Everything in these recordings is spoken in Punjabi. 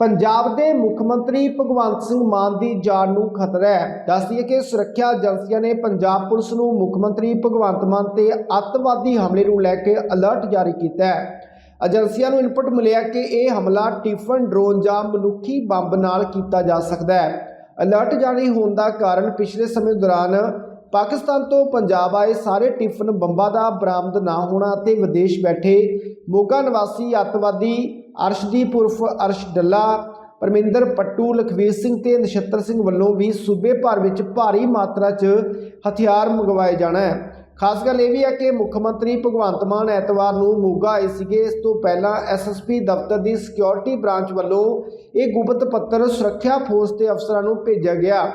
ਪੰਜਾਬ ਦੇ ਮੁੱਖ ਮੰਤਰੀ ਭਗਵੰਤ ਸਿੰਘ ਮਾਨ ਦੀ ਜਾਨ ਨੂੰ ਖਤਰਾ ਹੈ। ਦੱਸਦੀਏ ਕਿ ਸੁਰੱਖਿਆ ਏਜੰਸੀਆਂ ਨੇ ਪੰਜਾਬ ਪੁਲਿਸ ਨੂੰ ਮੁੱਖ ਮੰਤਰੀ ਭਗਵੰਤ ਮਾਨ ਤੇ ਅੱਤਵਾਦੀ ਹਮਲੇ ਨੂੰ ਲੈ ਕੇ ਅਲਰਟ ਜਾਰੀ ਕੀਤਾ ਹੈ। ਏਜੰਸੀਆਂ ਨੂੰ ਇਨਪੁਟ ਮਿਲਿਆ ਕਿ ਇਹ ਹਮਲਾ ਟਿਫਨ, ਡਰੋਨ ਜਾਂ ਮਨੁੱਖੀ ਬੰਬ ਨਾਲ ਕੀਤਾ ਜਾ ਸਕਦਾ ਹੈ। ਅਲਰਟ ਜਾਰੀ ਹੋਣ ਦਾ ਕਾਰਨ ਪਿਛਲੇ ਸਮੇਂ ਦੌਰਾਨ ਪਾਕਿਸਤਾਨ ਤੋਂ ਪੰਜਾਬ ਆਏ ਸਾਰੇ ਟਿਫਨ ਬੰਬਾਂ ਦਾ ਬਰਾਮਦ ਨਾ ਹੋਣਾ ਅਤੇ ਵਿਦੇਸ਼ ਬੈਠੇ ਮੋਗਾ ਨਿਵਾਸੀ ਅੱਤਵਾਦੀ ਅਰਸ਼ਦੀਪ ਉਰਫ ਅਰਸ਼ ਡੱਲਾ, ਪਰਮਿੰਦਰ ਪੱਟੂ, ਲਖਵੀਰ ਸਿੰਘ ਤੇ ਨਛੱਤਰ ਸਿੰਘ ਵੱਲੋਂ ਵੀ ਸੂਬੇ ਭਰ ਵਿੱਚ ਭਾਰੀ ਮਾਤਰਾ 'ਚ ਹਥਿਆਰ ਮੰਗਵਾਏ ਜਾਣਾ ਹੈ। ਖਾਸ ਗੱਲ ਇਹ ਵੀ ਹੈ ਕਿ ਮੁੱਖ ਮੰਤਰੀ ਭਗਵੰਤ ਮਾਨ ਐਤਵਾਰ ਨੂੰ ਮੋਗਾ ਆਏ ਸੀਗੇ। ਇਸ ਤੋਂ ਪਹਿਲਾਂ ਐਸਐਸਪੀ ਦਫ਼ਤਰ ਦੀ ਸਿਕਿਉਰਿਟੀ ਬ੍ਰਾਂਚ ਵੱਲੋਂ ਇਹ ਗੁਪਤ ਪੱਤਰ ਸੁਰੱਖਿਆ ਫੋਰਸ ਦੇ ਅਫਸਰਾਂ ਨੂੰ ਭੇਜਿਆ ਗਿਆ।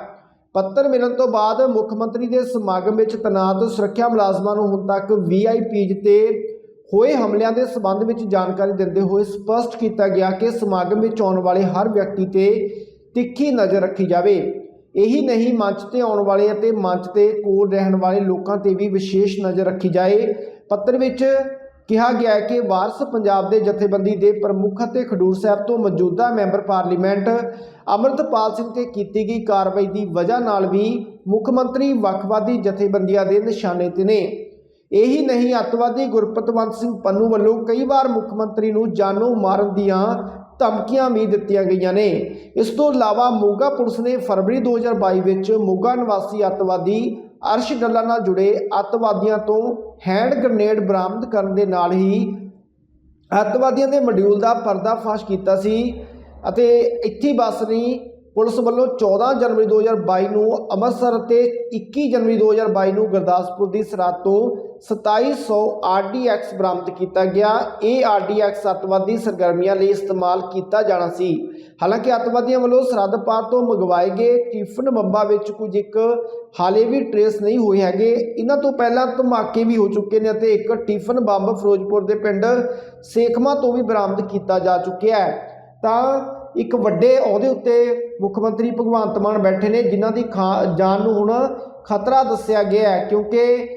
ਪੱਤਰ ਮਿਲਣ ਤੋਂ ਬਾਅਦ ਮੁੱਖ ਮੰਤਰੀ ਦੇ ਸਮਾਗਮ ਵਿੱਚ ਤੈਨਾਤ ਸੁਰੱਖਿਆ ਮੁਲਾਜ਼ਮਾਂ ਨੂੰ ਹੁਣ ਤੱਕ ਵੀਆਈਪੀਜ਼ ਤੇ ਹੋਏ ਹਮਲਿਆਂ ਦੇ ਸਬੰਧ ਵਿੱਚ ਜਾਣਕਾਰੀ ਦਿੰਦੇ ਹੋਏ ਸਪਸ਼ਟ ਕੀਤਾ ਗਿਆ ਕਿ ਸਮਾਗਮ ਵਿੱਚ ਆਉਣ ਵਾਲੇ ਹਰ ਵਿਅਕਤੀ ਤੇ ਤਿੱਖੀ ਨਜ਼ਰ ਰੱਖੀ ਜਾਵੇ। ਇਹੀ ਨਹੀਂ, ਮੰਚ ਤੇ ਆਉਣ ਵਾਲੇ ਅਤੇ ਮੰਚ ਤੇ ਕੋਲ ਰਹਿਣ ਵਾਲੇ ਲੋਕਾਂ ਤੇ ਵੀ ਵਿਸ਼ੇਸ਼ ਨਜ਼ਰ ਰੱਖੀ ਜਾਏ। ਪੱਤਰ ਵਿੱਚ ਕਿਹਾ ਗਿਆ ਹੈ ਕਿ ਵਾਰਸ ਪੰਜਾਬ ਦੇ ਜਥੇਬੰਦੀ ਦੇ ਪ੍ਰਮੁੱਖ ਅਤੇ ਖਡੂਰ ਸਾਹਿਬ ਤੋਂ ਮੌਜੂਦਾ ਮੈਂਬਰ ਪਾਰਲੀਮੈਂਟ ਅਮਰਤਪਾਲ ਸਿੰਘ ਤੇ ਕੀਤੀ ਗਈ ਕਾਰਵਾਈ ਦੀ ਵਜ੍ਹਾ ਨਾਲ ਵੀ ਮੁੱਖ ਮੰਤਰੀ ਵੱਖਵਾਦੀ ਜਥੇਬੰਦੀਆਂ ਦੇ ਨਿਸ਼ਾਨੇ ਤੇ ਨੇ। ਇਹੀ ਨਹੀਂ, ਅੱਤਵਾਦੀ ਗੁਰਪਤਵੰਤ ਸਿੰਘ ਪੰਨੂ ਵੱਲੋਂ ਕਈ ਵਾਰ ਮੁੱਖ ਮੰਤਰੀ ਨੂੰ ਜਾਨੋਂ ਮਾਰਨ ਦੀਆਂ ਧਮਕੀਆਂ ਵੀ ਦਿੱਤੀਆਂ ਗਈਆਂ ਨੇ। ਇਸ ਤੋਂ ਇਲਾਵਾ ਮੋਗਾ ਪੁਲਿਸ ਨੇ ਫਰਵਰੀ 2022 ਵਿੱਚ ਮੋਗਾ ਨਿਵਾਸੀ ਅੱਤਵਾਦੀ ਅਰਸ਼ ਡੱਲਾ ਨਾਲ ਜੁੜੇ ਅੱਤਵਾਦੀਆਂ ਤੋਂ ਹੈਂਡ ਗ੍ਰਨੇਡ ਬਰਾਮਦ ਕਰਨ ਦੇ ਨਾਲ ਹੀ ਅੱਤਵਾਦੀਆਂ ਦੇ ਮੋਡਿਊਲ ਦਾ ਪਰਦਾਫਾਸ਼ ਕੀਤਾ ਸੀ ਅਤੇ ਇੱਥੇ ਹੀ ਬਸ ਨਹੀਂ ਪੁਲਿਸ ਵੱਲੋਂ 14 ਜਨਵਰੀ 2022 ਨੂੰ ਅੰਮ੍ਰਿਤਸਰ ਅਤੇ 21 ਜਨਵਰੀ 2022 ਨੂੰ ਗੁਰਦਾਸਪੁਰ ਦੀ ਸਰਹੱਦ ਤੋਂ 2700 ਆਰਡੀਐਕਸ ਬਰਾਮਦ ਕੀਤਾ ਗਿਆ। ਇਹ ਆਰਡੀਐਕਸ ਅੱਤਵਾਦੀ ਸਰਗਰਮੀਆਂ ਲਈ ਇਸਤੇਮਾਲ ਕੀਤਾ ਜਾਣਾ ਸੀ। ਹਾਲਾਂਕਿ ਅੱਤਵਾਦੀਆਂ ਵੱਲੋਂ ਸਰਹੱਦ ਪਾਰ ਤੋਂ ਮੰਗਵਾਏ ਗਏ ਟਿਫਨ ਬੰਬਾਂ ਵਿੱਚ ਕੁਝ ਇੱਕ ਹਾਲੇ ਵੀ ਟਰੇਸ ਨਹੀਂ ਹੋਏ ਹੈਗੇ। ਇਹਨਾਂ ਤੋਂ ਪਹਿਲਾਂ ਧਮਾਕੇ ਵੀ ਹੋ ਚੁੱਕੇ ਨੇ ਅਤੇ ਇੱਕ ਟਿਫਨ ਬੰਬ ਫਿਰੋਜ਼ਪੁਰ ਦੇ ਪਿੰਡ ਸੇਖਮਾ ਤੋਂ ਵੀ ਬਰਾਮਦ ਕੀਤਾ ਜਾ ਚੁੱਕਿਆ ਹੈ। ਤਾਂ ਇੱਕ ਵੱਡੇ ਅਹੁਦੇ ਉੱਤੇ ਮੁੱਖ ਮੰਤਰੀ ਭਗਵੰਤ ਮਾਨ ਬੈਠੇ ਨੇ, ਜਿਨ੍ਹਾਂ ਦੀ ਖਾ- ਜਾਨ ਨੂੰ ਹੁਣ ਖਤਰਾ ਦੱਸਿਆ ਗਿਆ ਹੈ, ਕਿਉਂਕਿ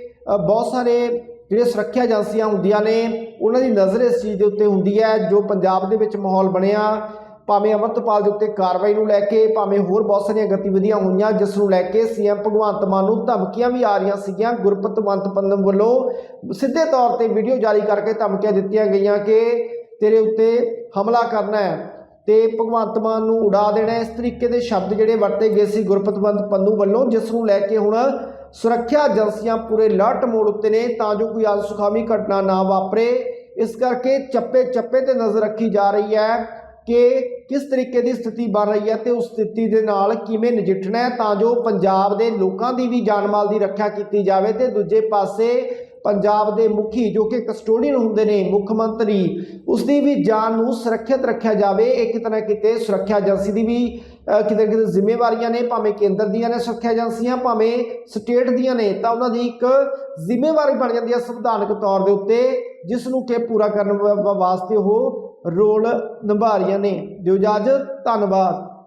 ਬਹੁਤ ਸਾਰੇ ਜਿਹੜੇ ਸੁਰੱਖਿਆ ਏਜੰਸੀਆਂ ਹੁੰਦੀਆਂ ਨੇ, ਉਹਨਾਂ ਦੀ ਨਜ਼ਰ ਇਸ ਚੀਜ਼ ਦੇ ਉੱਤੇ ਹੁੰਦੀ ਹੈ, ਜੋ ਪੰਜਾਬ ਦੇ ਵਿੱਚ ਮਾਹੌਲ ਬਣਿਆ, ਭਾਵੇਂ ਅਮਰਤਪਾਲ ਦੇ ਉੱਤੇ ਕਾਰਵਾਈ ਨੂੰ ਲੈ ਕੇ, ਭਾਵੇਂ ਹੋਰ ਬਹੁਤ ਸਾਰੀਆਂ ਗਤੀਵਿਧੀਆਂ ਹੋਈਆਂ, ਜਿਸ ਨੂੰ ਲੈ ਕੇ ਸੀਐਮ ਭਗਵੰਤ ਮਾਨ ਨੂੰ ਧਮਕੀਆਂ ਵੀ ਆ ਰਹੀਆਂ ਸੀਗੀਆਂ। ਗੁਰਪਤਵੰਤ ਪੰਨਮ ਵੱਲੋਂ ਸਿੱਧੇ ਤੌਰ ਤੇ ਵੀਡੀਓ ਜਾਰੀ ਕਰਕੇ ਧਮਕੀਆਂ ਦਿੱਤੀਆਂ ਗਈਆਂ ਕਿ ਤੇਰੇ ਉੱਤੇ ਹਮਲਾ ਕਰਨਾ ਹੈ। ਤੇ ਭਗਵੰਤ ਮਾਨ ਨੂੰ ਉਡਾ ਦੇਣਾ ਇਸ ਤਰੀਕੇ ਦੇ ਸ਼ਬਦ ਜਿਹੜੇ ਵਰਤੇ ਗਏ ਸੀ ਗੁਰਪਤਵੰਤ ਪੰਨੂ ਵੱਲੋਂ, ਜਿਸ ਨੂੰ ਲੈ ਕੇ ਹੁਣ ਸੁਰੱਖਿਆ ਏਜੰਸੀਆਂ ਪੂਰੇ ਅਲਰਟ ਮੋੜ ਉੱਤੇ ਨੇ, ਤਾਂ ਜੋ ਕੋਈ ਅਨਸੁਖਾਵੀ ਘਟਨਾ ਨਾ ਵਾਪਰੇ। ਇਸ ਕਰਕੇ ਚੱਪੇ ਚੱਪੇ ਤੇ ਨਜ਼ਰ ਰੱਖੀ ਜਾ ਰਹੀ ਹੈ ਕਿ ਕਿਸ ਤਰੀਕੇ ਦੀ ਸਥਿਤੀ ਬਣ ਰਹੀ ਹੈ ਤੇ ਉਸ ਸਥਿਤੀ ਦੇ ਨਾਲ ਕਿਵੇਂ ਨਜਿੱਠਣਾ ਹੈ, ਤਾਂ ਜੋ ਪੰਜਾਬ ਦੇ ਲੋਕਾਂ ਦੀ ਵੀ ਜਾਨ ਮਾਲ ਦੀ ਰੱਖਿਆ ਕੀਤੀ ਜਾਵੇ ਤੇ ਦੂਜੇ ਪਾਸੇ ਪੰਜਾਬ ਦੇ ਮੁਖੀ ਜੋ ਕਿ ਕਸਟੋਡੀਅਨ ਹੁੰਦੇ ਨੇ, ਮੁੱਖ ਮੰਤਰੀ ਉਸ ਦੀ ਵੀ ਜਾਨ ਨੂੰ ਸੁਰੱਖਿਅਤ ਰੱਖਿਆ ਜਾਵੇ, ਇਹ ਕਿਤੇ ਨਾ ਕਿਤੇ ਸੁਰੱਖਿਆ ਏਜੰਸੀ ਦੀ ਵੀ ਕਿਤੇ ਨਾ ਕਿਤੇ ਜ਼ਿੰਮੇਵਾਰੀਆਂ ਨੇ, ਭਾਵੇਂ ਕੇਂਦਰ ਦੀਆਂ ਨੇ ਸੁਰੱਖਿਆ ਏਜੰਸੀਆਂ, ਭਾਵੇਂ ਸਟੇਟ ਦੀਆਂ ਨੇ, ਤਾਂ ਉਹਨਾਂ ਦੀ ਇੱਕ ਜ਼ਿੰਮੇਵਾਰੀ ਬਣ ਜਾਂਦੀ ਹੈ ਸੰਵਿਧਾਨਕ ਤੌਰ ਦੇ ਉੱਤੇ ਜਿਸ ਨੂੰ ਕਿ ਪੂਰਾ ਕਰਨ ਵਾ- ਵਾਸਤੇ ਉਹ ਰੋਲ ਨਿਭਾ ਰਹੀਆਂ ਨੇ। ਦਿਓ ਇਜਾਜ਼ਤ ਧੰਨਵਾਦ।